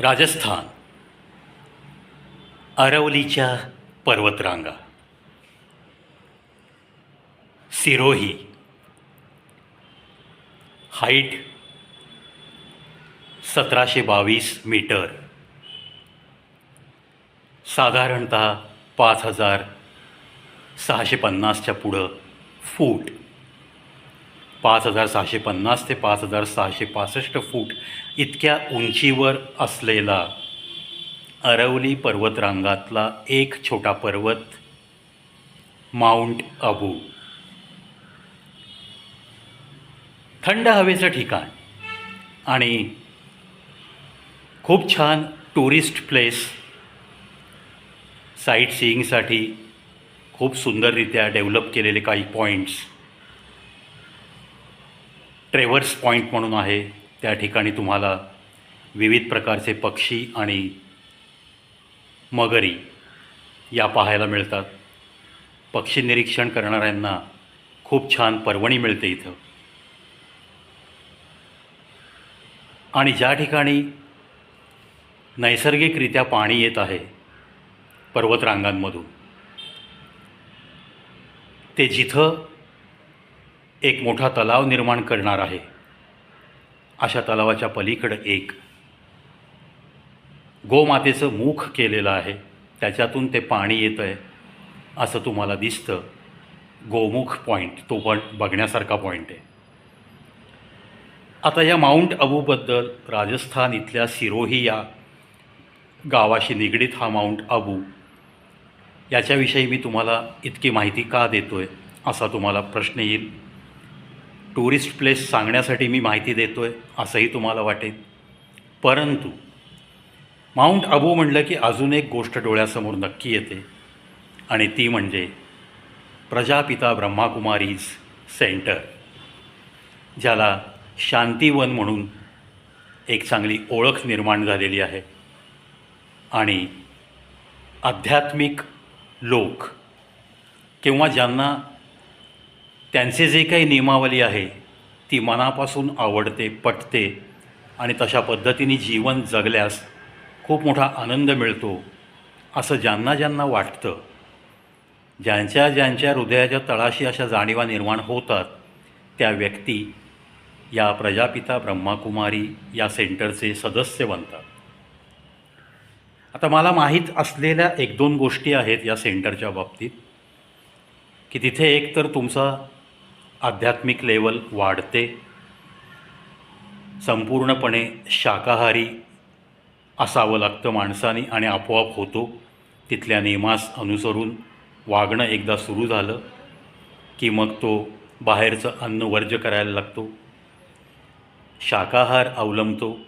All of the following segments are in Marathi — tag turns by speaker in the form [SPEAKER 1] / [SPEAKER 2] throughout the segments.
[SPEAKER 1] राजस्थान अरवलीच्या पर्वतरांगा सिरोही हाईट सतराशे बावीस मीटर साधारणत पाच हजार सहाशे पन्नासच्या पुढं फूट. पाच हजार सहाशे पन्नास ते पाच हजार सहाशे पासष्ट फूट इतक्या उंचीवर असलेला अरवली पर्वतरांगातला एक छोटा पर्वत माउंट अबू. थंड हवेचं ठिकाण आणि खूप छान टुरिस्ट प्लेस साईट सीईंगसाठी खूप सुंदररित्या डेव्हलप केलेले काही पॉईंट्स ट्रेवर्स पॉईंट म्हणून आहे. त्या ठिकाणी तुम्हाला विविध प्रकारचे पक्षी आणि मगरी या पाहायला मिळतात. पक्षी निरीक्षण करणाऱ्यांना खूप छान पर्वणी मिळते इथं. आणि ज्या ठिकाणी नैसर्गिकरित्या पाणी येत आहे पर्वतरांगांमधून ते जिथं एक मोठा तलाव निर्माण करणार आहे. अशा तलावाच्या पलीकडं एक गोमातेचं मुख केलेलं आहे. त्याच्यातून ते पाणी येतं आहे असं तुम्हाला दिसतं. गोमुख पॉईंट तो पण बघण्यासारखा पॉईंट आहे. आता या माउंट अबूबद्दल राजस्थान इथल्या सिरोही या गावाशी निगडीत हा माउंट अबू याच्याविषयी मी तुम्हाला इतकी माहिती का देतो आहे असा तुम्हाला प्रश्न येईल. टुरिस्ट प्लेस सांगण्यासाठी मी माहिती देतो आहे असंही तुम्हाला वाटेल. परंतु माउंट अबू म्हणलं की अजून एक गोष्ट डोळ्यासमोर नक्की येते आणि ती म्हणजे प्रजापिता ब्रह्माकुमारीज सेंटर ज्याला शांतीवन म्हणून एक चांगली ओळख निर्माण झालेली आहे. आणि आध्यात्मिक लोक किंवा ज्यांना त्यांचे जे काही नियमावली आहे ती मनापासून आवडते पटते आणि तशा पद्धतीने जीवन जगल्यास खूप मोठा आनंद मिळतो असं ज्यांना ज्यांना वाटतं. ज्यांच्या ज्यांच्या हृदयाच्या तळाशी अशा जाणीवा निर्माण होतात त्या व्यक्ती या प्रजापिता ब्रह्माकुमारी या सेंटरचे सदस्य बनतात. आता मला माहीत असलेल्या एक दोन गोष्टी आहेत या सेंटरच्या बाबतीत की तिथे एक तर तुमचा आध्यात्मिक लेवल वाढते. संपूर्णपणे शाकाहारी असावं लागतं माणसाने आणि आपोआप होतो. तिथल्या नियमास अनुसरून वागणं एकदा सुरू झालं की मग तो बाहेरचं अन्न वर्ज करायला लागतो. शाकाहार अवलंबतो.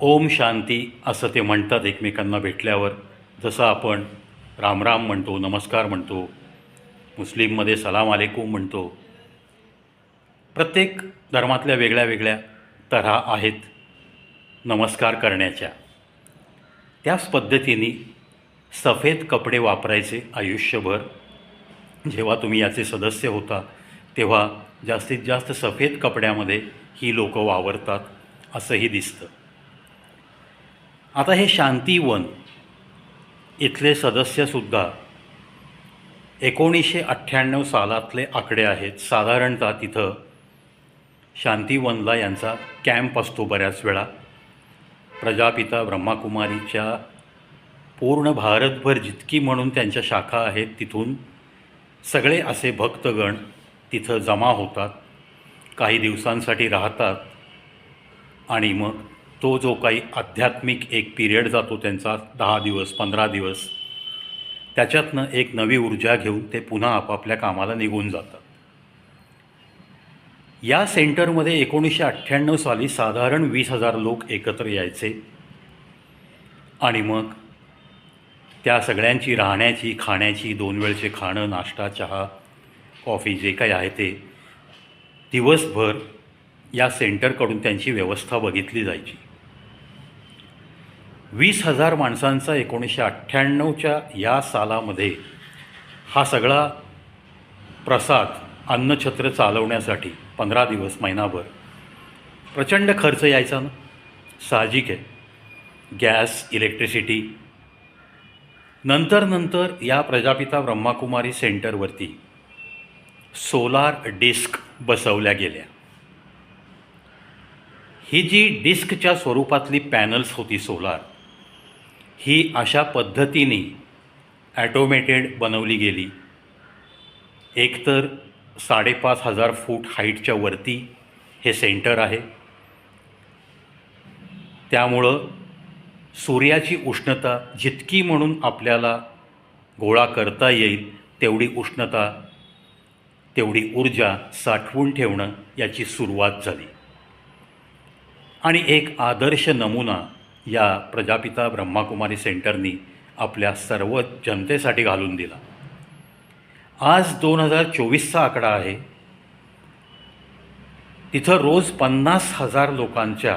[SPEAKER 1] ओम शांती असं ते म्हणतात एकमेकांना भेटल्यावर. जसं आपण रामराम म्हणतो नमस्कार म्हणतो मुस्लिममध्ये सलाम आलेकुम म्हणतो. प्रत्येक धर्मातल्या वेगळ्या वेगळ्या तऱ्हा आहेत नमस्कार करण्याच्या. त्याच पद्धतीने सफेद कपडे वापरायचे आयुष्यभर. जेव्हा तुम्ही याचे सदस्य होता तेव्हा जास्तीत जास्त सफेद कपड्यामध्ये ही लोक वावरतात असंही दिसतं. आता हे शांतीवन इथले सदस्यसुद्धा एकोणीसशे अठ्ठ्याण्णव सालातले आकडे आहेत. साधारणतः तिथं शांतीवनला यांचा कॅम्प असतो बऱ्याच वेळा. प्रजापिता ब्रह्माकुमारीच्या पूर्ण भारतभर जितकी म्हणून त्यांच्या शाखा आहेत तिथून सगळे असे भक्तगण तिथं जमा होतात. काही दिवसांसाठी राहतात आणि मग तो जो काही आध्यात्मिक एक पिरियड जातो त्यांचा दहा दिवस पंधरा दिवस त्याच्यातनं एक नवी ऊर्जा घेऊन ते पुन्हा आपापल्या कामाला निघून जातात. या सेंटरमध्ये एकोणीसशे अठ्ठ्याण्णव साली साधारण वीस हजार लोक एकत्र यायचे. आणि मग त्या सगळ्यांची राहण्याची खाण्याची दोन वेळचे खाणं नाश्ता चहा कॉफी जे काही आहे ते दिवसभर या सेंटरकडून त्यांची व्यवस्था बघितली जायची. वीस हजार माणसांचा एकोणीसशे अठ्ठ्याण्णवच्या या सालामध्ये हा सगळा प्रसाद अन्नछत्र चालवण्यासाठी पंधरा दिवस महिनाभर प्रचंड खर्च यायचा ना? साहजिक आहे. Gas electricity. नंतर नंतर या प्रजापिता ब्रह्माकुमारी सेंटरवरती सोलार डिस्क बसवल्या गेल्या. ही जी डिस्कच्या स्वरूपातली पॅनल्स होती सोलार ही अशा पद्धतीने ॲटोमेटेड बनवली गेली. एकतर साडेपाच हजार फूट हाईटच्या वरती हे सेंटर आहे. त्यामुळं सूर्याची उष्णता जितकी म्हणून आपल्याला गोळा करता येईल तेवढी उष्णता तेवढी ऊर्जा साठवून ठेवणं याची सुरुवात झाली. आणि एक आदर्श नमुना या प्रजापिता ब्रह्माकुमारी सेंटरनी आपल्या सर्व जनतेसाठी घालून दिला. आज दोन हजार चोवीसचा आकडा आहे. तिथं रोज पन्नास हजार लोकांच्या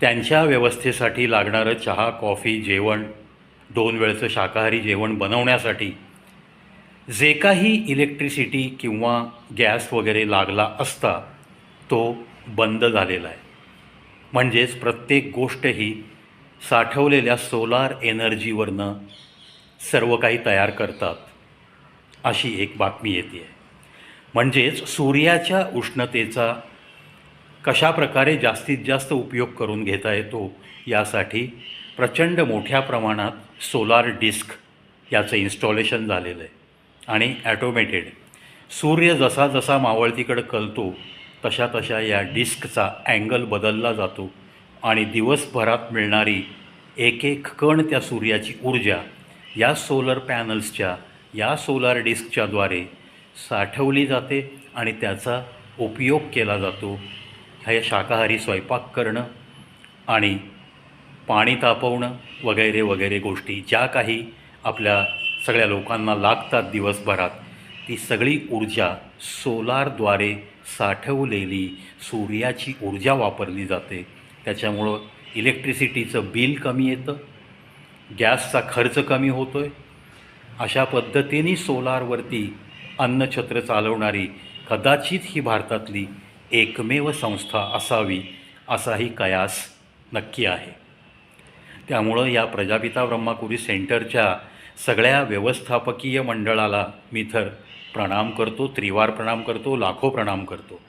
[SPEAKER 1] त्यांच्या व्यवस्थेसाठी लागणारं चहा कॉफी जेवण दोन वेळचं शाकाहारी जेवण बनवण्यासाठी जे काही इलेक्ट्रिसिटी किंवा गॅस वगैरे लागला असता तो बंद झालेला आहे. म्हणजेच प्रत्येक गोष्ट ही साठवलेल्या सोलार एनर्जीवरनं सर्व काही तयार करतात. अशी एक बातमी येते. आहे म्हणजेच सूर्याच्या उष्णतेचा कशा प्रकारे जास्तीत जास्त उपयोग करून घेता येतो यासाठी प्रचंड मोठ्या प्रमाणात सोलार डिस्क याचं इन्स्टॉलेशन झालेलं आहे. आणि ॲटोमेटेड सूर्य जसा जसा मावळतीकडं कलतो तशा तशा या डिस्कचा अँगल बदलला जातो आणि दिवसभरात मिळणारी एक एक कण त्या सूर्याची ऊर्जा या सोलर पॅनल्सच्या या सोलार डिस्कच्याद्वारे साठवली जाते आणि त्याचा उपयोग केला जातो. हे शाकाहारी स्वयंपाक करणं आणि पाणी तापवणं वगैरे वगैरे गोष्टी ज्या काही आपल्या सगळ्या लोकांना लागतात दिवसभरात ती सगळी ऊर्जा सोलारद्वारे साठवलेली सूर्याची ऊर्जा वापरली जाते. त्याच्यामुळं इलेक्ट्रिसिटीचं बिल कमी येतं. गॅसचा खर्च कमी होतो आहे अशा पद्धतीने सोलारवरती अन्नछत्र चालवणारी कदाचित ही भारतातली एकमेव संस्था असावी असाही कयास नक्की आहे. त्यामुळं या प्रजापिता ब्रह्माकुरी सेंटरच्या सगळ्या व्यवस्थापकीय मंडळाला मी तर प्रणाम करतो त्रिवार प्रणाम करतो लाखो प्रणाम करतो.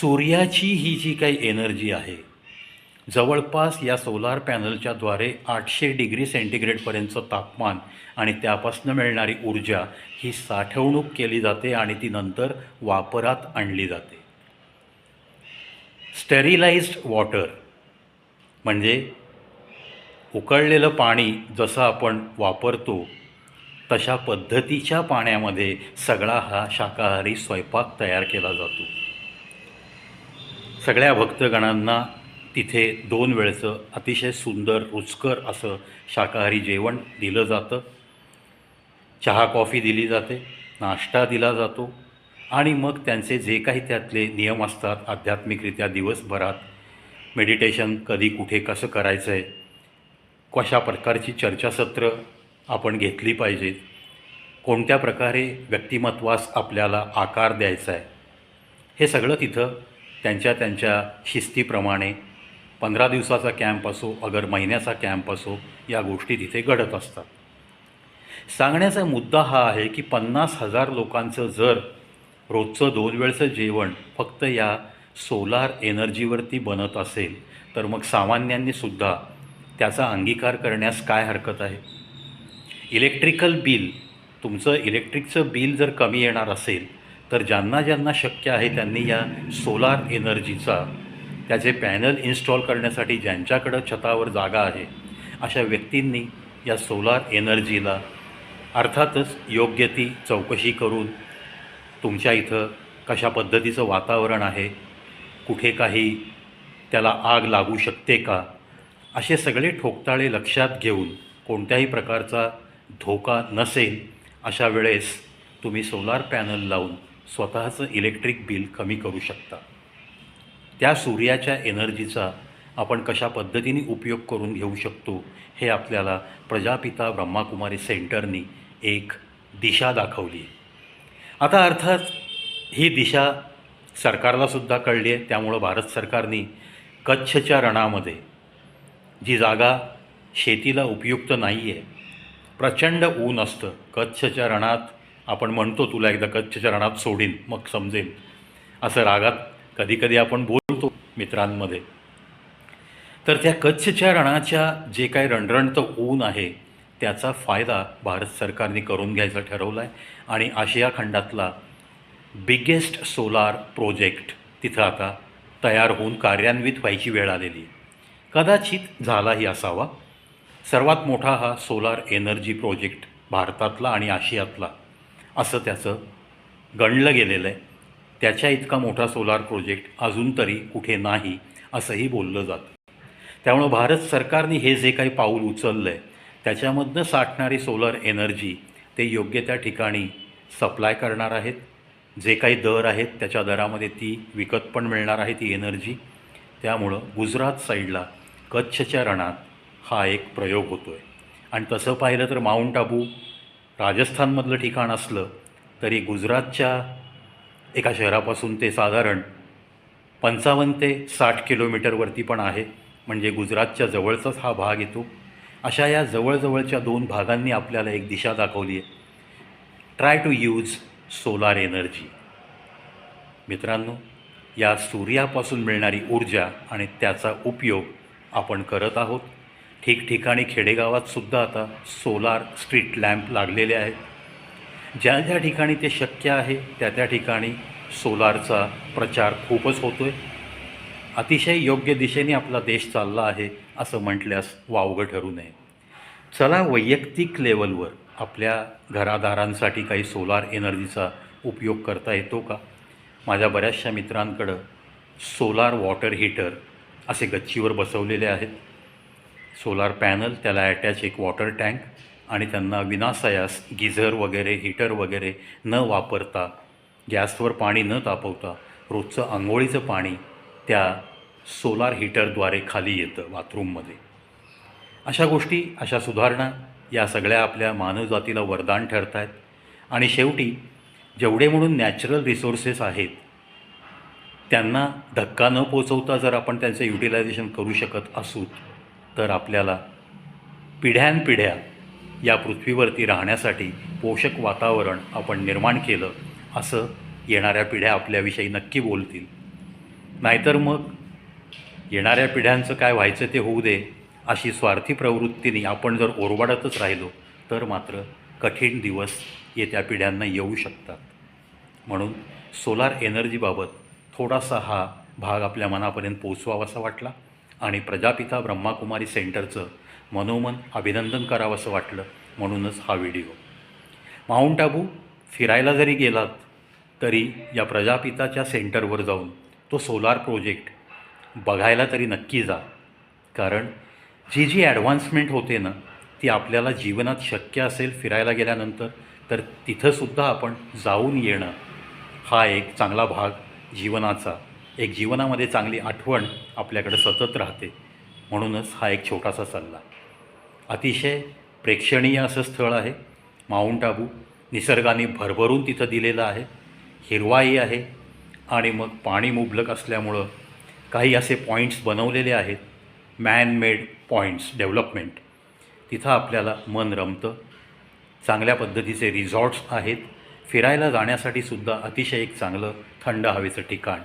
[SPEAKER 1] सूर्याची ही जी काही एनर्जी आहे जवळपास या सोलार पॅनलच्याद्वारे आठशे डिग्री सेंटीग्रेडपर्यंतचं तापमान आणि त्यापासून मिळणारी ऊर्जा ही साठवणूक केली जाते आणि ती नंतर वापरात आणली जाते. स्टेरिलाइज्ड वॉटर म्हणजे उकळलेलं पाणी जसं आपण वापरतो तशा पद्धतीच्या पाण्यामध्ये सगळा हा शाकाहारी स्वयंपाक तयार केला जातो. सगळ्या भक्तगणांना तिथे दोन वेळचं अतिशय सुंदर रुचकर असं शाकाहारी जेवण दिलं जातं. चहा कॉफी दिली जाते नाश्ता दिला जातो आणि मग त्यांचे जे काही त्यातले नियम असतात आध्यात्मिकरित्या दिवसभरात मेडिटेशन कधी कुठे कसं करायचं आहे कशा प्रकारची चर्चासत्र आपण घेतली पाहिजेत कोणत्या प्रकारे व्यक्तिमत्वास आपल्याला आकार द्यायचा आहे? हे सगळं तिथं त्यांच्या त्यांच्या शिस्तीप्रमाणे पंधरा दिवसाचा कॅम्प असो अगर महिन्याचा कॅम्प असो या गोष्टी तिथे घडत असतात. सांगण्याचा मुद्दा हा आहे की पन्नास हजार लोकांचं जर रोजचं दोन वेळचं जेवण फक्त या सोलार एनर्जीवरती बनत असेल तर मग सामान्यांनीसुद्धा त्याचा अंगीकार करण्यास काय हरकत आहे? इलेक्ट्रिकल बिल तुमचं इलेक्ट्रिकचं बिल जर कमी येणार असेल तर ज्यांना ज्यांना शक्य आहे त्यांनी या सोलार एनर्जीचा त्याचे पॅनल इन्स्टॉल करण्यासाठी ज्यांच्याकडं छतावर जागा आहे अशा व्यक्तींनी या सोलार एनर्जीला अर्थातच योग्य ती चौकशी करून तुमच्या इथं कशा पद्धतीचं वातावरण आहे कुठे काही त्याला आग लागू शकते का असे सगळे ठोकताळे लक्षात घेऊन कोणत्याही प्रकारचा धोका नसेल अशा वेळेस तुम्ही सोलार पॅनल लावून स्वतःचं इलेक्ट्रिक बिल कमी करू शकता. त्या सूर्याच्या एनर्जीचा आपण कशा पद्धतीने उपयोग करून घेऊ शकतो हे आपल्याला प्रजापिता ब्रह्माकुमारी सेंटरनी एक दिशा दाखवली. आता अर्थात ही दिशा सरकारलासुद्धा कळली आहे त्यामुळं भारत सरकारने कच्छच्या रणामध्ये जी जागा शेतीला उपयुक्त नाही आहे प्रचंड ऊन असतं. कच्छच्या रणात आपण म्हणतो तुला एकदा कच्छच्या रणात सोडीन मग समजेल असं रागात कधीकधी आपण बोलतो मित्रांमध्ये. तर त्या कच्छच्या रणाच्या जे काही रणरणतं ऊन आहे त्याचा फायदा भारत सरकारने करून घ्यायचा ठरवला आहे आणि आशिया खंडातला बिगेस्ट सोलार प्रोजेक्ट तिथं आता तयार होऊन कार्यान्वित व्हायची वेळ आलेली आहे. कदाचित झालाही असावा. सर्वात मोठा हा सोलार एनर्जी प्रोजेक्ट भारतातला आणि आशियातला असं त्याचं गणलं गेलेलं आहे. त्याच्या इतका मोठा सोलार प्रोजेक्ट अजून तरी कुठे नाही असंही बोललं जातं. त्यामुळं भारत सरकारने हे जे काही पाऊल उचललं आहे त्याच्यामधनं साठणारी सोलर एनर्जी ते योग्य त्या ठिकाणी सप्लाय करणार आहेत. जे काही दर आहेत त्याच्या दरामध्ये ती विकत पण मिळणार आहे ती एनर्जी. त्यामुळं गुजरात साईडला कच्छच्या रणात हा एक प्रयोग होतो आहे आणि तसं पाहिलं तर माऊंट आबू राजस्थानमधलं ठिकाण असलं तरी गुजरातच्या एका शहरापासून ते साधारण पंचावन्न ते साठ किलोमीटरवरती पण आहे. म्हणजे गुजरातच्या जवळचाच हा भाग येतो. अशा या जवळजवळच्या दोन भागांनी आपल्याला एक दिशा दाखवली आहे. Try to use solar energy मित्रांनो या सूर्यापासून मिळणारी ऊर्जा आणि त्याचा उपयोग आपण करत आहोत. ठिकठिकाणी खेडेगावात सुद्धा आता सोलार स्ट्रीट लॅम्प लागलेले आहेत. ज्या ज्या ठिकाणी ते शक्य आहे त्या त्या ठिकाणी सोलारचा प्रचार खूपच होतो आहे अतिशय योग्य दिशेने आपला देश चालला आहे असं म्हटल्यास वावगं ठरू नये. चला वैयक्तिक लेवलवर आपल्या घरादारांसाठी काही सोलार एनर्जीचा उपयोग करता येतो का? माझ्या बऱ्याचशा मित्रांकडं सोलार वॉटर हीटर असे गच्चीवर बसवलेले आहेत. सोलार पॅनल त्याला अटॅच एक वॉटर टँक आणि त्यांना विनासायास गिझर वगैरे हीटर वगैरे न वापरता गॅसवर पाणी न तापवता रोजचं आंघोळीचं पाणी त्या सोलार हीटरद्वारे खाली येतं बाथरूममध्ये. अशा गोष्टी अशा सुधारणा या सगळ्या आपल्या मानवजातीला वरदान ठरत आहेत आणि शेवटी जेवढे म्हणून नॅचरल रिसोर्सेस आहेत त्यांना धक्का न पोचवता जर आपण त्यांचं युटिलायझेशन करू शकत असू तर आपल्याला पिढ्यानपिढ्या या पृथ्वीवरती राहण्यासाठी पोषक वातावरण आपण निर्माण केलं असं येणाऱ्या पिढ्या आपल्याविषयी नक्की बोलतील. नाहीतर मग येणाऱ्या पिढ्यांचं काय व्हायचं ते होऊ दे अशी स्वार्थी प्रवृत्तीने आपण जर ओरबाडतच राहिलो तर मात्र कठीण दिवस येत्या पिढ्यांना येऊ शकतात. म्हणून सोलार एनर्जीबाबत थोडासा हा भाग आपल्या मनापर्यंत पोचवावासा वाटला. आणि प्रजापिता ब्रह्माकुमारी सेंटरचं मनोमन अभिनंदन करावंसं वाटलं म्हणूनच हा व्हिडिओ. माऊंट आबू फिरायला जरी गेलात तरी या प्रजापिताच्या सेंटरवर जाऊन तो सोलार प्रोजेक्ट बघायला तरी नक्की जा. कारण जी जी ॲडव्हान्समेंट होते ना ती आपल्याला जीवनात शक्य असेल फिरायला गेल्यानंतर तर तिथंसुद्धा आपण जाऊन येणं हा एक चांगला भाग जीवनाचा. एक जीवनामध्ये चांगली आठवण आपल्याकडे सतत राहते. म्हणूनच हा एक छोटासा सल्ला. अतिशय प्रेक्षणीय असं स्थळ आहे. माऊंट आबू निसर्गाने भरभरून तिथं दिलेलं आहे. हिरवाई आहे आणि मग पाणी मुबलक असल्यामुळं काही असे पॉईंट्स बनवलेले आहेत. Man made points development. तिथं आपल्याला मन रमतं. चांगल्या पद्धतीचे रिझॉर्ट्स आहेत. फिरायला जाण्यासाठी सुद्धा अतिशय एक चांगलं थंड हवेचं ठिकाण.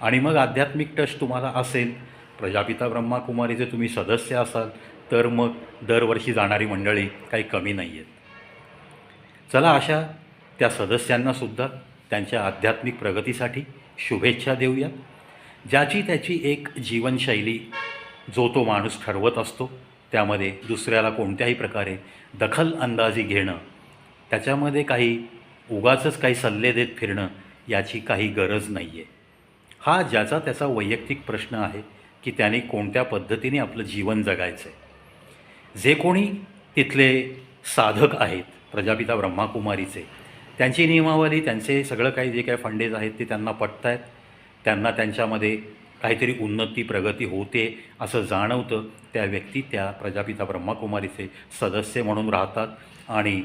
[SPEAKER 1] आणि मग आध्यात्मिक टच तुम्हाला असेल प्रजापिता ब्रह्माकुमारीचे तुम्ही सदस्य असाल तर मग दरवर्षी जाणारी मंडळी काही कमी नाही आहेत चला अशा त्या सदस्यांनासुद्धा त्यांच्या आध्यात्मिक प्रगतीसाठी शुभेच्छा देऊया. ज्याची त्याची एक जीवनशैली जो तो माणूस ठरवत असतो त्यामध्ये दुसऱ्याला कोणत्याही प्रकारे दखल अंदाजी घेणं त्याच्यामध्ये काही उगाचच काही सल्ले देत फिरणं याची काही गरज नाही आहे हा ज्याचा त्याचा वैयक्तिक प्रश्न आहे की त्याने कोणत्या पद्धतीने आपलं जीवन जगायचं आहे जे कोणी तिथले साधक आहेत प्रजापिता ब्रह्माकुमारीचे त्यांची नियमावली त्यांचे सगळं काही जे काही फंडेज आहेत ते त्यांना पटत आहेत त्यांना त्यांच्यामध्ये काहीतरी उन्नती प्रगती होते असं जाणवतं. त्या व्यक्ती त्या प्रजापिता ब्रह्माकुमारीचे सदस्य म्हणून राहतात आणि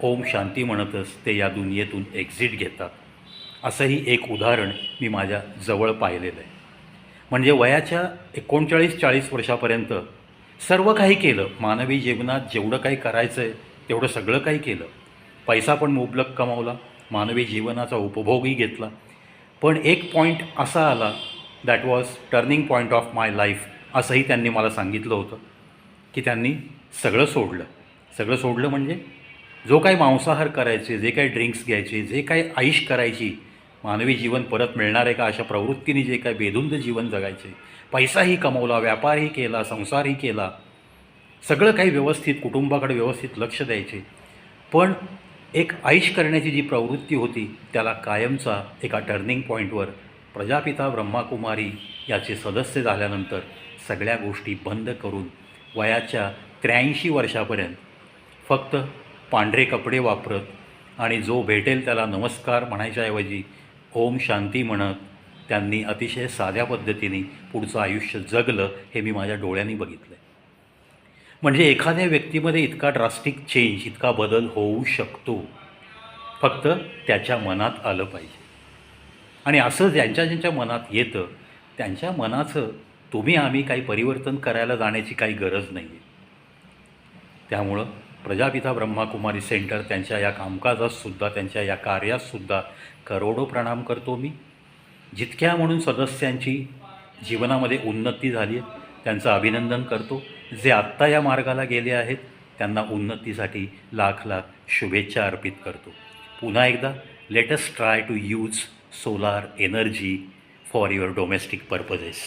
[SPEAKER 1] ओम शांती म्हणतच ते या दुनियेतून एक्झिट घेतात. असंही एक उदाहरण मी माझ्या जवळ पाहिलेलं आहे. म्हणजे वयाच्या एकोणचाळीस चाळीस वर्षापर्यंत सर्व काही केलं. मानवी जीवनात जेवढं काही करायचं आहे तेवढं सगळं काही केलं. पैसा पण मुबलक कमावला. मानवी जीवनाचा उपभोगही घेतला. पण एक पॉईंट असा आला that was turning point of my life असंही त्यांनी मला सांगितलं होतं की त्यांनी सगळं सोडलं. सगळं सोडलं म्हणजे जो काही मांसाहार करायचे जे काही ड्रिंक्स घ्यायचे जे काही आईश करायची मानवी जीवन परत मिळणार आहे का? अशा प्रवृत्तीने जे काही बेधुंद जीवन जगायचे. पैसाही कमवला व्यापारही केला संसारही केला. सगळं काही व्यवस्थित कुटुंबाकडे व्यवस्थित लक्ष द्यायचे. पण एक आईश करण्याची जी प्रवृत्ती होती त्याला कायमचा एका टर्निंग पॉईंटवर प्रजापिता ब्रह्माकुमारी याचे सदस्य झाल्यानंतर सगळ्या गोष्टी बंद करून वयाच्या त्र्याऐंशी वर्षापर्यंत फक्त पांढरे कपडे वापरत आणि जो भेटेल त्याला नमस्कार म्हणायच्याऐवजी ओम शांती म्हणत त्यांनी अतिशय साध्या पद्धतीने पुढचं आयुष्य जगलं हे मी माझ्या डोळ्यांनी बघितलं आहे म्हणजे एखाद्या व्यक्तीमध्ये इतका ड्रास्टिक चेंज इतका बदल होऊ शकतो. फक्त त्याच्या मनात आलं पाहिजे. आणि असं ज्यांच्या ज्यांच्या मनात येतं त्यांच्या मनाचं तुम्ही आम्ही काही परिवर्तन करायला जाण्याची काही गरज नाही आहे त्यामुळं प्रजापिता ब्रह्माकुमारी सेंटर त्यांच्या या कामकाजातसुद्धा त्यांच्या या कार्यातसुद्धा करोडो प्रणाम करतो मी. जितक्या म्हणून सदस्यांची जीवनामध्ये उन्नती झाली आहे त्यांचं अभिनंदन करतो. जे आत्ता या मार्गाला गेले आहेत त्यांना उन्नतीसाठी लाख लाख शुभेच्छा अर्पित करतो. पुन्हा एकदा let's try to use solar energy for your domestic purposes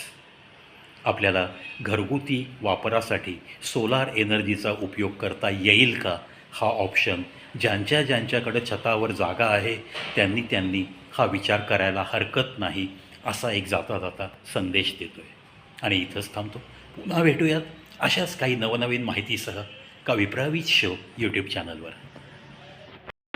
[SPEAKER 1] आपल्याला घरगुती वापरासाठी सोलार एनर्जीचा उपयोग करता येईल का? हा ऑप्शन ज्यांच्या ज्यांच्याकडे छतावर जागा आहे त्यांनी त्यांनी हा विचार करायला हरकत नाही असा एक जाता जाता संदेश देतो आहे आणि इथंच थांबतो. पुन्हा भेटूयात अशाच काही नवनवीन माहितीसह का विप्रावीज शो यूट्यूब चॅनलवर